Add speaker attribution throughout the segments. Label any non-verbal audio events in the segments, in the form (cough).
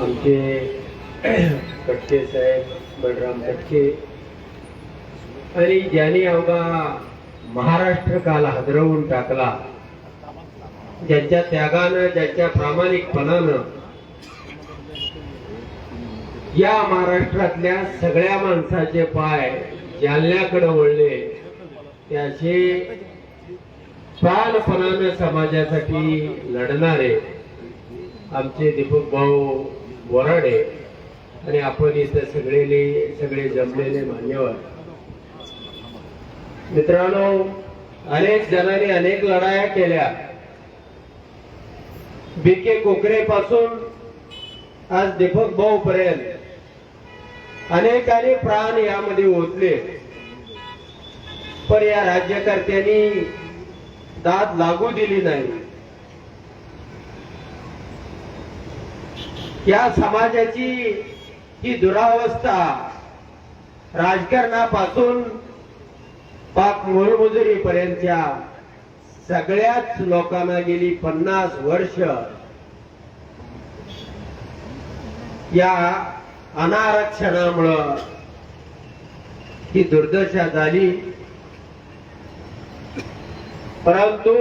Speaker 1: आमचे कटके साहेब बलराम कटके आणि ज्यांनी अवघा महाराष्ट्र काल हादरवून टाकला ज्यांच्या त्यागानं ज्यांच्या प्रामाणिकपणानं या महाराष्ट्रातल्या सगळ्या माणसाचे पाय जालन्याकडे वळले त्याचे प्राणपणानं समाजासाठी लढणारे आमचे दीपक भाऊ बोराडे आणि आपण इथं सगळेले सगळे जमलेले मान्यवर. मित्रांनो अनेक जणांनी अनेक लढाया केल्या. बी के कोकरे पासून आज दीपक भाऊ पर्यंत अनेकांनी प्राण यामध्ये ओतले. पण या राज्यकर्त्यांनी दाद लागू दिली नाही. या समाजाची ही दुरावस्था राजकारणापासून पाक मोलमजुरीपर्यंतच्या सगळ्याच लोकांना गेली पन्नास वर्ष. या अनारक्षणामुळं ही दुर्दशा झाली. परंतु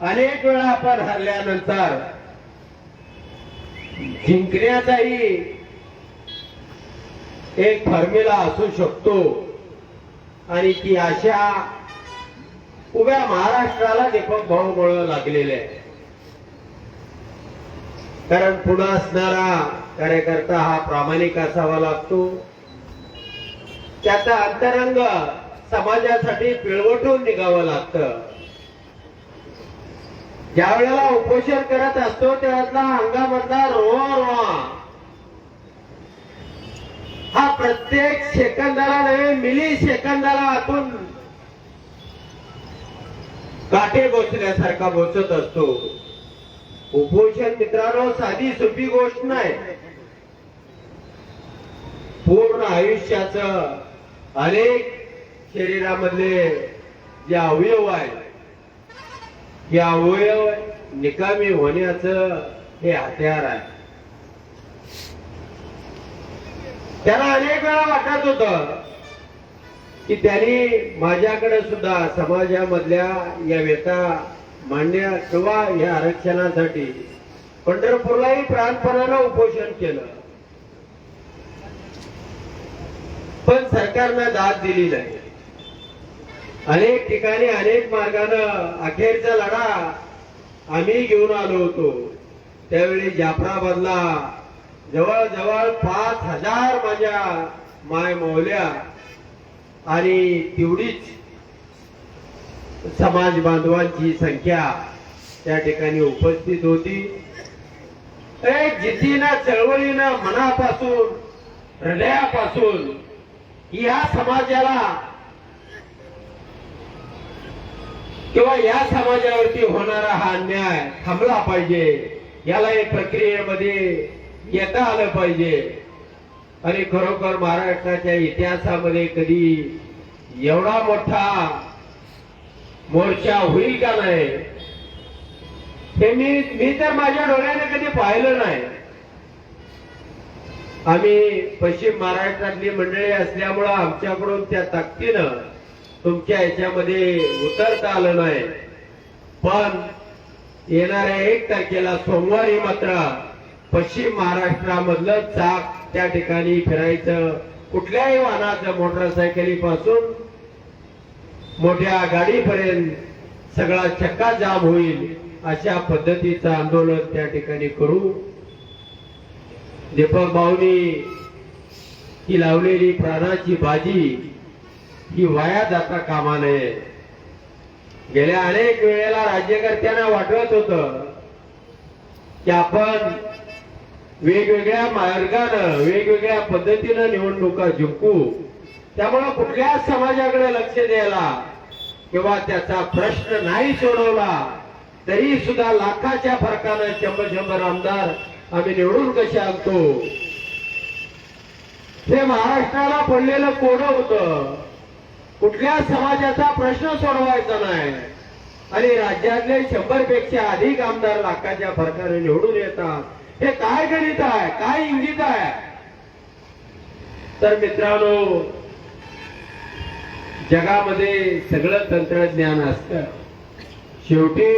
Speaker 1: अनेक वेळा आपण हरल्यानंतर जिंकण्याचाही एक फॉर्म्युला असू शकतो. आणि ती अशा उभ्या महाराष्ट्राला दीपक भाऊ मुळे लागलेले आहे. कारण पुढे असणारा कार्यकर्ता हा प्रामाणिक असावा लागतो. त्याचा अंतरंग समाजासाठी पिळवटून निघावं लागतं. ज्या वेळेला उपोषण करत असतो त्यातला अंगामधला रोवा रोवा. हा प्रत्येक सेकंदाला नव्हे मिली सेकंदाला आतून काटे बोचल्यासारखा बोचत असतो. उपोषण मित्रांनो साधी सोपी गोष्ट नाही. पूर्ण आयुष्याच अनेक शरीरामधले जे अवयव आहेत हे अवयव निकामी होण्याचं हे हत्यार आहे. त्याला अनेक वेळा वाटत होत की त्यांनी माझ्याकडे सुद्धा समाजामधल्या या व्यथा मांडण्या किंवा या आरक्षणासाठी पंढरपूरलाही प्राणपणानं उपोषण केलं. पण सरकारनं दाद दिली नाही. अनेक ठिकाणी अनेक मार्गानं अखेरचा लढा आम्ही घेऊन आलो होतो. त्यावेळी जाफराबादला जवळजवळ पाच हजार माझ्या माय मौल्या आणि तेवढीच समाज बांधवांची संख्या त्या ठिकाणी उपस्थित होती. जिद्दीनं चळवळीनं मनापासून हृदयापासून या समाजाला किंवा या समाजावरती होणारा हा अन्याय थांबला पाहिजे. याला या प्रक्रियेमध्ये येता आलं पाहिजे. आणि खरोखर महाराष्ट्राच्या इतिहासामध्ये कधी एवढा मोठा मोर्चा होईल का नाही हे मी मी तर माझ्या डोळ्याने कधी पाहिलं नाही. आम्ही पश्चिम महाराष्ट्रातली मंडळी असल्यामुळं आमच्याकडून त्या ताकदीनं तुमच्या याच्यामध्ये उतरता आलं नाही. पण येणाऱ्या एक तारखेला सोमवारी मात्र पश्चिम महाराष्ट्रामधलं चाक त्या ठिकाणी फिरायचं कुठल्याही वाहनाचं मोटरसायकलीपासून मोठ्या गाडीपर्यंत सगळा चक्का जाम होईल अशा पद्धतीचं आंदोलन त्या ठिकाणी करू. दीपक भाऊनी ही लावलेली प्राणाची भाजी ही वाया जाता कामा नये गेल्या अनेक वेळेला राज्यकर्त्यांना वाटत होत की आपण वेगवेगळ्या मार्गानं वेगवेगळ्या पद्धतीनं निवडणुका जिंकू. त्यामुळं कुठल्याच समाजाकडे लक्ष द्यायला किंवा त्याचा प्रश्न नाही सोडवला तरी सुद्धा लाखाच्या फरकानं शंभर शंभर आमदार आम्ही निवडून कसे आणतो? हे महाराष्ट्राला पडलेलं कोण होतं. कुठल्या समाजाचा प्रश्न सोडवायचा नाही. आणि राज्यातले शंभरपेक्षा अधिक आमदार लाखाच्या फरकाने निवडून येतात. हे काय गणित आहे? काय इंगित आहे? तर मित्रांनो जगामध्ये सगळं तंत्रज्ञान असत. शेवटी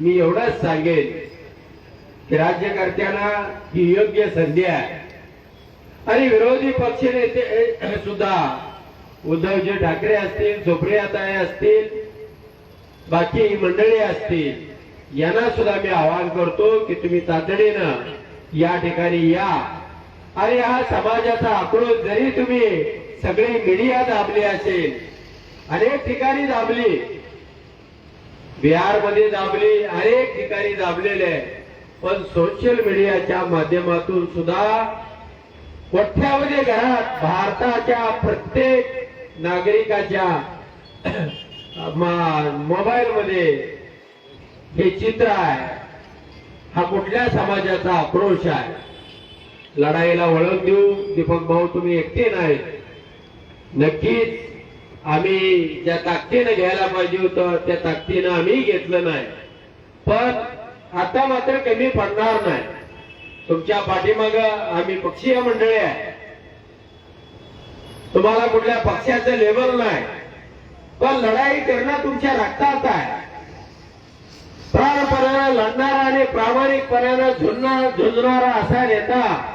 Speaker 1: मी एवढंच सांगेन की राज्यकर्त्यांना ही योग्य संधी आहे. आणि विरोधी पक्ष नेते सुद्धा उद्धवजी ठाकरे असतील सुप्रियाताई असतील बाकी मंडळी असतील यांना सुद्धा मी आवाहन करतो की तुम्ही तातडीनं या ठिकाणी या. आणि हा समाजाचा आक्रोश जरी तुम्ही सगळी मीडिया दाबली असेल अनेक ठिकाणी दाबली. बिहारमध्ये दाबली अनेक ठिकाणी दाबलेले. आहे पण सोशल मीडियाच्या माध्यमातून सुद्धा कोठ्यावधी घरात भारताच्या प्रत्येक नागरिकाच्या मोबाईल मध्ये हे चित्र आहे. हा कुठल्या समाजाचा आक्रोश आहे? लढाईला वळण देऊ दीपक भाऊ तुम्ही एकटे नाही. नक्कीच आम्ही ज्या ताकदीनं घ्यायला पाहिजे होतं त्या ताकदीनं आम्ही घेतलं नाही. पण आता मात्र कमी पडणार नाही. तुमच्या पाठीमाग आम्ही पक्षीय मंडळी आहे. तुम्हाला कुठल्या पक्षाचं लेबल नाही. पण लढाई करणं तुमच्या रक्तात आहे. प्राणपणानं लढणारा आणि प्रामाणिकपणानं झुंजणार झुंजणारा असा नेता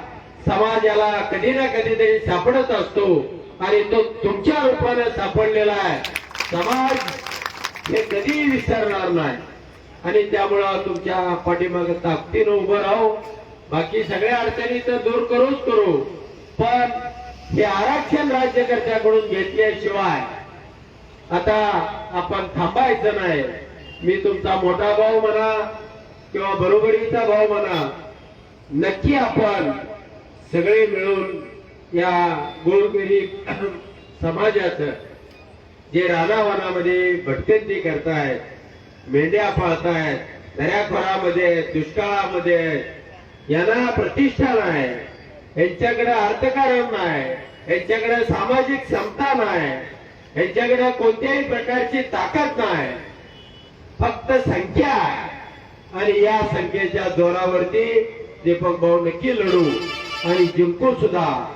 Speaker 1: समाजाला कधी ना कधीतरी सापडत असतो आणि तो तुमच्या रूपाने सापडलेला आहे. समाज हे कधी विसरणार नाही. आणि त्यामुळं तुमच्या पाठीमाग ताकदीनं उभं राहू. बाकी सगळ्या अडचणी तर दूर करूच करू. पण हे आरक्षण राज्यकर्त्याकडून घेतल्याशिवाय आता आपण थांबायचं नाही. मी तुमचा मोठा भाऊ म्हणा किंवा बरोबरीचा भाऊ म्हणा नक्की आपण सगळे मिळून या गोळगिरी (clears throat) समाजाचं जे रानावनामध्ये भटकंती करतायत मेंढ्या पाळतायत दर्याखोरामध्ये दुष्काळामध्ये यांना प्रतिष्ठान आहे यांच्याकडे अर्थकारण नाही यांच्याकडे सामाजिक क्षमता नाही यांच्याकडे कोणत्याही प्रकारची ताकद नाही. फक्त संख्या आहे. आणि या संख्येच्या जोरावरती दीपक भाऊ नक्की लढू. आणि जिंकू सुद्धा.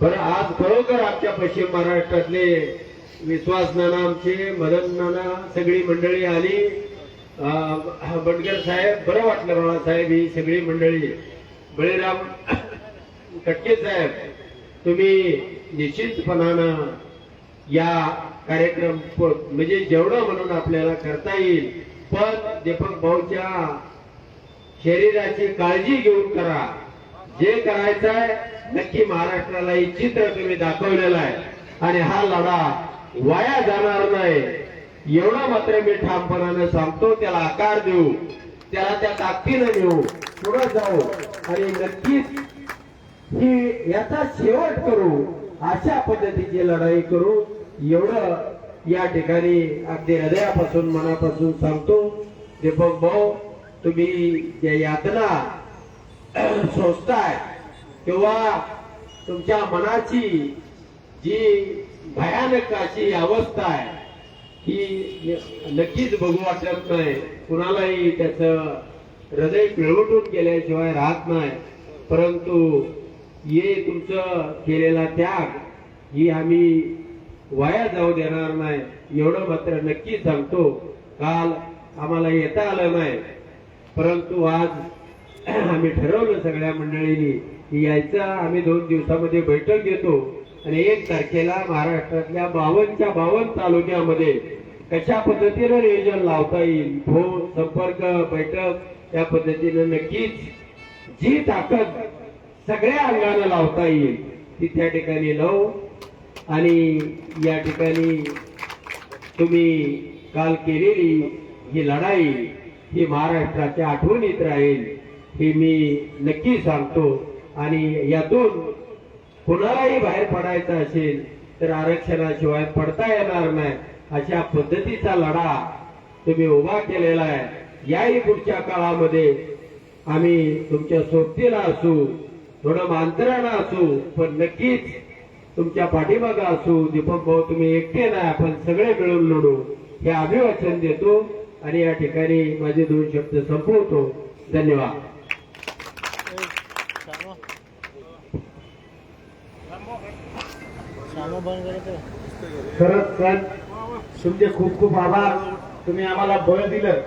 Speaker 1: बरं आज खरोखर आमच्या पश्चिम महाराष्ट्रातले विश्वास नाना आमचे मदन नाना सगळी मंडळी आली. अं, साहेब बरं वाटलं मला साहेब ही सगळी मंडळी. बळीराम कटके साहेब तुम्ही निश्चितपणानं या कार्यक्रम म्हणजे जेवढं म्हणून आपल्याला करता येईल पण दीपक भाऊच्या शरीराची काळजी घेऊन करा. जे करायचं आहे नक्की महाराष्ट्राला हे चित्र तुम्ही दाखवलेलं आहे. आणि हा लढा वाया जाणार नाही. एवढं मात्र मी ठामपणानं सांगतो त्याला आकार देऊ त्याला त्या ताकदीनं नेऊ. पुढे जाऊ आणि नक्कीच ही याचा शेवट करू अशा पद्धतीची लढाई करू. एवढं या ठिकाणी अगदी हृदयापासून मनापासून सांगतो. दीपक भाऊ तुम्ही ज्या यातना (clears throat) सोचताय किंवा तुमच्या मनाची जी भयानक अशी अवस्था आहे ही नक्कीच बघू वाटत नाही कुणालाही त्याचं हृदय पिळवटून गेल्याशिवाय राहत नाही. परंतु हे तुमचं केलेला त्याग ही आम्ही वाया जाऊ देणार नाही. एवढं मात्र नक्की सांगतो. काल आम्हाला येता आलं नाही. परंतु आज (clears throat) आम्ही ठरवलं सगळ्या मंडळींनी की यायचं. आम्ही दोन दिवसामध्ये बैठक घेतो. आणि एक तारखेला महाराष्ट्रातल्या बावनच्या बावन तालुक्यामध्ये कशा पद्धतीनं नियोजन लावता येईल? फोन संपर्क बैठक या पद्धतीनं नक्कीच जी ताकद सगळ्या अंगानं लावता येईल. ती त्या ठिकाणी लावू आणि या ठिकाणी तुम्ही काल केलेली ही लढाई ही महाराष्ट्राच्या आठवणीत राहील हे मी नक्की सांगतो. आणि यातून कुणालाही बाहेर पडायचं असेल तर आरक्षणाशिवाय पडता येणार नाही. अशा पद्धतीचा लढा तुम्ही उभा केलेला आहे. याही पुढच्या काळामध्ये आम्ही तुमच्या सोबतीला असू थोडं मांतरानं असू पण नक्कीच तुमच्या पाठीमागं असू दीपक भाऊ तुम्ही एकटे नाही आपण सगळे मिळून लढू. हे अभिवाचन देतो आणि या ठिकाणी माझे दोन शब्द संपवतो. धन्यवाद.
Speaker 2: खरंच सर तुमचे खूप खूप आभार. तुम्ही आम्हाला बळ दिलं.